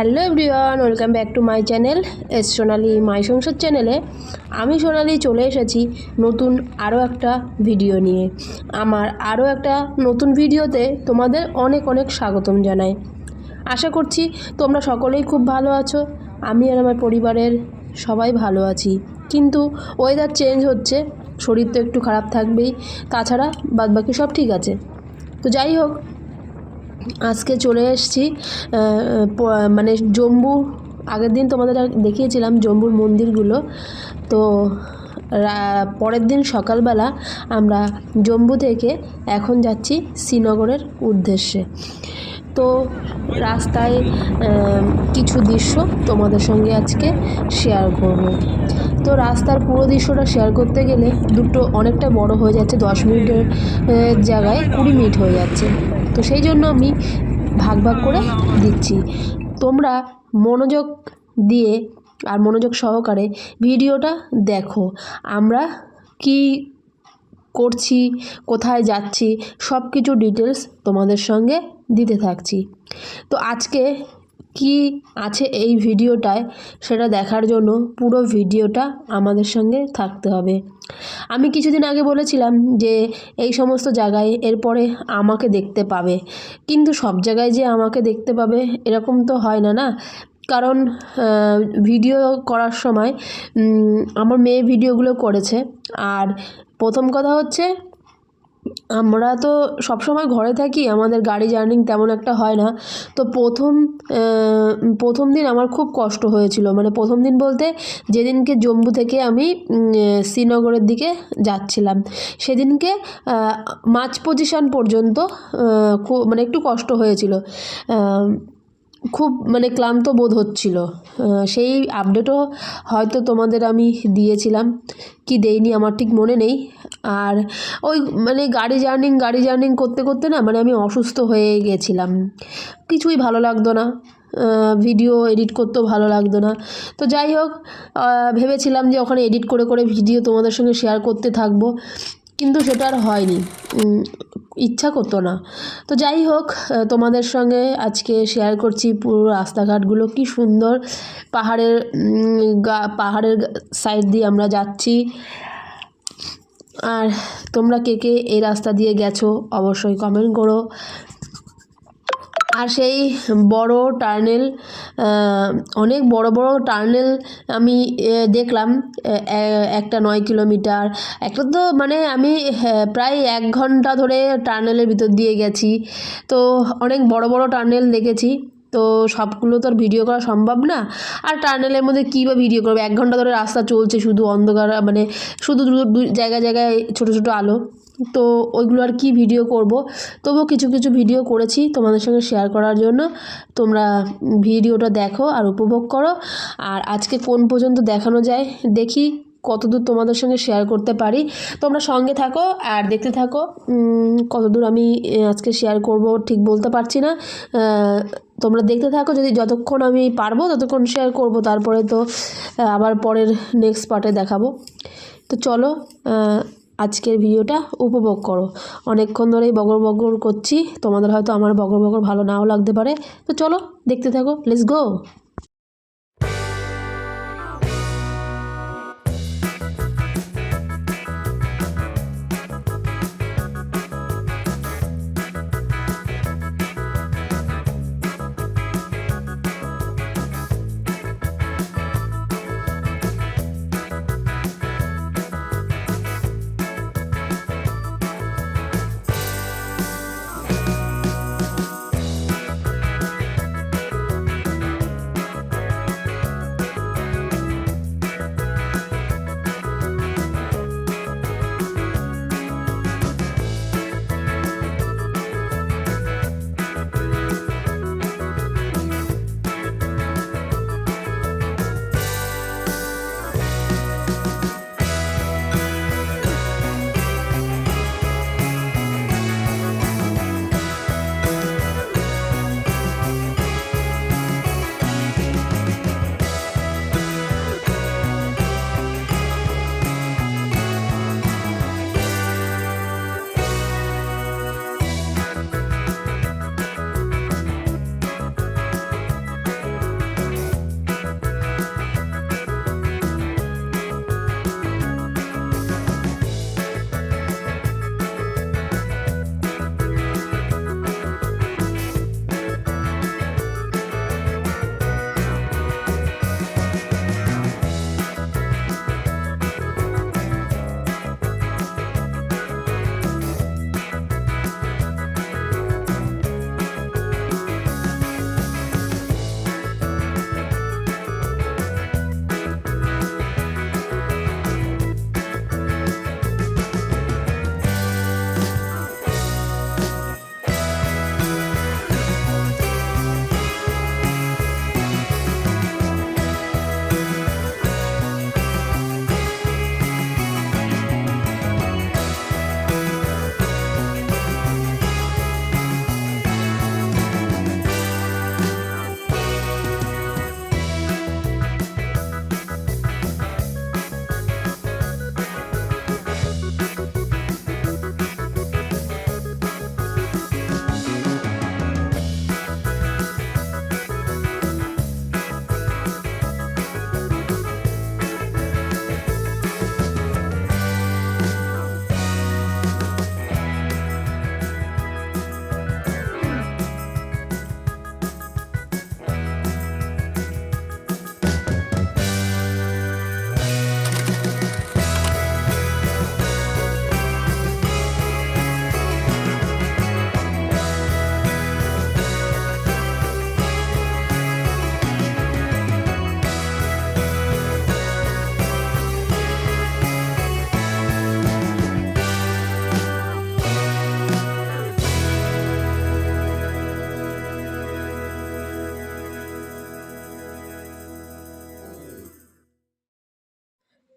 Hello everyone, welcome back to my channel S Sonali my সংসার চ্যানেলে। আমি সোনালি চলে এসেছি নতুন আরও একটা ভিডিও নিয়ে। আমার আরও একটা নতুন ভিডিওতে তোমাদের অনেক অনেক স্বাগতম জানাই। আশা করছি তোমরা সকলেই খুব ভালো আছো, আমি আর আমার পরিবারের সবাই ভালো আছি। কিন্তু ওয়েদার চেঞ্জ হচ্ছে, শরীর তো একটু খারাপ থাকবেই, তাছাড়া বাদবাকি সব ঠিক আছে। তো যাই হোক আজকে চলে এসেছি মানে জম্বু, আগের দিন তোমাদের দেখিয়েছিলাম জম্বুর মন্দিরগুলো। তো পরের দিন সকালবেলা আমরা জম্বু থেকে এখন যাচ্ছি শ্রীনগরের উদ্দেশ্যে। তো, রাস্তায় কিছু দৃশ্য তোমাদের সঙ্গে আজকে শেয়ার করব। তো রাস্তার পুরো দৃশ্যটা শেয়ার করতে গেলে দুটো অনেকটা বড় হয়ে যাচ্ছে, দশ মিনিটের জায়গায় কুড়ি মিনিট হয়ে যাচ্ছে। তো সেই জন্য আমি ভাগ ভাগ করে দিচ্ছি। তোমরা মনোযোগ দিয়ে আর মনোযোগ সহকারে ভিডিওটা দেখো। আমরা কি করছি, কোথায় যাচ্ছি সব কিছু ডিটেলস তোমাদের সঙ্গে দিতে থাকছি। তো আজকে কি আছে এই ভিডিওটায় সেটা দেখার জন্য পুরো ভিডিওটা আমাদের সঙ্গে থাকতে হবে। আমি কিছুদিন আগে বলেছিলাম যে এই সমস্ত জায়গায় এরপরে আমাকে দেখতে পাবে। কিন্তু সব জায়গায় যে আমাকে দেখতে পাবে এরকম তো হয় না না? কারণ ভিডিও করার সময় আমার মেয়ে ভিডিওগুলো করেছে। আর প্রথম কথা হচ্ছে আমরা তো সবসময় ঘরে থাকি, আমাদের গাড়ি জার্নি তেমন একটা হয় না। তো প্রথম প্রথম দিন আমার খুব কষ্ট হয়েছিল। মানে প্রথম দিন বলতে যেদিনকে জম্মু থেকে আমি শ্রীনগরের দিকে যাচ্ছিলাম, সেদিনকে মাঝ পজিশন পর্যন্ত মানে একটু কষ্ট হয়েছিল। খুব মানে ক্লান্ত বোধ হচ্ছিল। সেই আপডেটও হয়তো তোমাদের আমি দিয়েছিলাম। কি দেইনি আমার ঠিক মনে নেই। আর ওই মানে গাড়ি জার্নিং গাড়ি জার্নিং করতে করতে না মানে আমি অসুস্থ হয়ে গেছিলাম। কিছুই ভালো লাগতো না। ভিডিও এডিট করতেও ভালো লাগতো না। তো যাই হোক ভেবেছিলাম যে ওখানে এডিট করে করে ভিডিও তোমাদের সঙ্গে শেয়ার করতে থাকব। কিন্তু সেটা আর হয়নি। ইচ্ছা করতো না। তো যাই হোক তোমাদের সঙ্গে আজকে শেয়ার করছি পুরো রাস্তাঘাটগুলো, কি সুন্দর পাহাড়ের গা- পাহাড়ের সাইড দিয়ে আমরা যাচ্ছি। আর তোমরা কে কে এই রাস্তা দিয়ে গেছো অবশ্যই কমেন্ট করো। আর সেই বড় টার্নেল অনেক বড় বড় টার্নেল আমি দেখলাম একটা নয় কিলোমিটার। একটা তো মানে আমি প্রায় এক ঘণ্টা ধরে টার্নেলের ভিতর দিয়ে গেছি। তো অনেক বড় বড় টার্নেল দেখেছি। তো সবগুলো তো আর ভিডিও করা সম্ভব না। আর টার্নেলের মধ্যে কী বা ভিডিও করবে? এক ঘণ্টা ধরে রাস্তা চলছে শুধু অন্ধকার মানে শুধু দু জায়গায় জায়গায় ছোটো ছোটো আলো। তো ওইগুলো আর কি ভিডিও করব। তবুও কিছু কিছু ভিডিও করেছি তোমাদের সঙ্গে শেয়ার করার জন্য। তোমরা ভিডিওটা দেখো আর উপভোগ করো। আর আজকে কোন পর্যন্ত দেখানো যায়, দেখি কতদূর তোমাদের সঙ্গে শেয়ার করতে পারি। তোমরা সঙ্গে থাকো আর দেখতে থাকো কতদূর আমি আজকে শেয়ার করব ঠিক বলতে পারছি না। তোমরা দেখতে থাকো, যদি যতক্ষণ আমি পারব ততক্ষণ শেয়ার করব, তারপরে তো, আবার পরের নেক্সট পার্টে দেখাবো। তো চলো আজকের ভিডিওটা উপভোগ করো। অনেকক্ষণ ধরেই বগর বগর করছি, তোমাদের হয়তো আমার বগর বগর ভালো নাও লাগতে পারে। তো চলো, দেখতে থাকো লেটস গো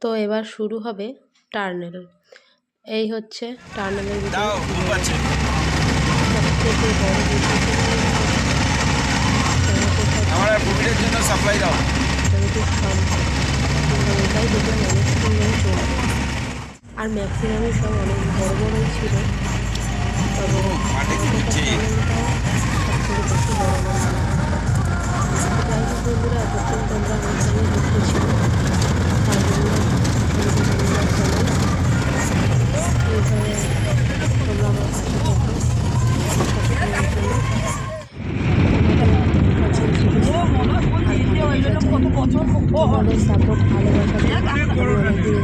তো এবার শুরু হবে টার্নেল। এই হচ্ছে টার্নেলের জন্য সাপ্লাই দাও। ওটাই আর ম্যাক্সিমামই সব অনেক বড় বড়ই ছিল। তবে। বন্ধুরা এতক্ষণ তোমরা আমার সঙ্গে যুক্ত ছিল তোমাদের সাপোর্ট ভালোবাসা আমি অনেক দূর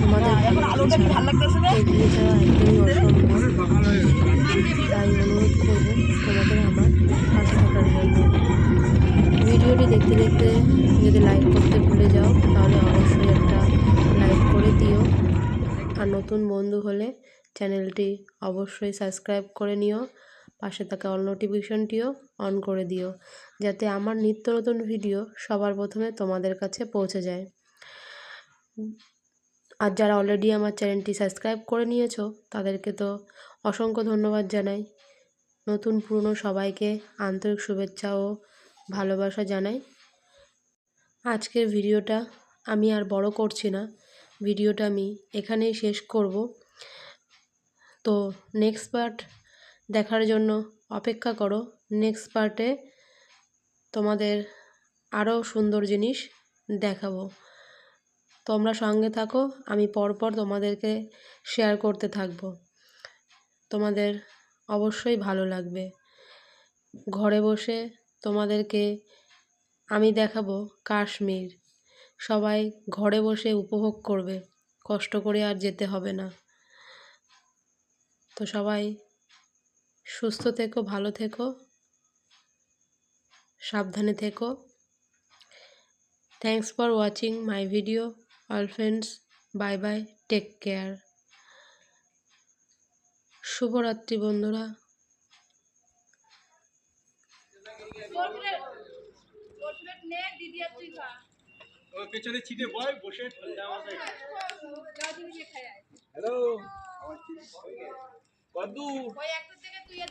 তোমাদের ভালোবাসা এগিয়ে যাওয়া একদমই অসম্ভব তাই অনুরোধ করব তোমাদের আমার দেখতে যদি লাইক করতে ভুলে যাও, তাহলে অবশ্যই একটা লাইক করে দিও। আর নতুন বন্ধু হলে চ্যানেলটি অবশ্যই সাবস্ক্রাইব করে নিও। পাশে থাকা অল নোটিফিকেশনটিও অন করে দিও, যাতে আমার নিত্য নতুন ভিডিও সবার প্রথমে তোমাদের কাছে পৌঁছে যায়। আর যারা অলরেডি আমার চ্যানেলটি সাবস্ক্রাইব করে নিয়েছো, তাদেরকে তো অসংখ্য ধন্যবাদ জানাই। নতুন পুরনো সবাইকে আন্তরিক শুভেচ্ছা ও ভালোবাসা জানাই। আজকের ভিডিওটা আমি আর বড় করছি না। ভিডিওটা আমি এখানেই শেষ করব। তো নেক্সট পার্ট দেখার জন্য অপেক্ষা করো। নেক্সট পার্টে তোমাদের আরও সুন্দর জিনিস দেখাবো। তোমরা সঙ্গে থাকো, আমি পরপর তোমাদেরকে শেয়ার করতে থাকব। তোমাদের অবশ্যই ভালো লাগবে। ঘরে বসে তোমাদেরকে আমি দেখাবো কাশ্মীর। সবাই ঘরে বসে উপভোগ করবে। কষ্ট করে আর যেতে হবে না। তো সবাই সুস্থ থেকো, ভালো থেকো, সাবধানে থেকো। Thanks for watching my video all friends bye bye take care শুভরাত্রি বন্ধুরা। ওর পেছনে ছিটে বয় বসে ঠান্ডা মাথায়। হ্যালো কদ্দু ওই একটা থেকে তুই আর।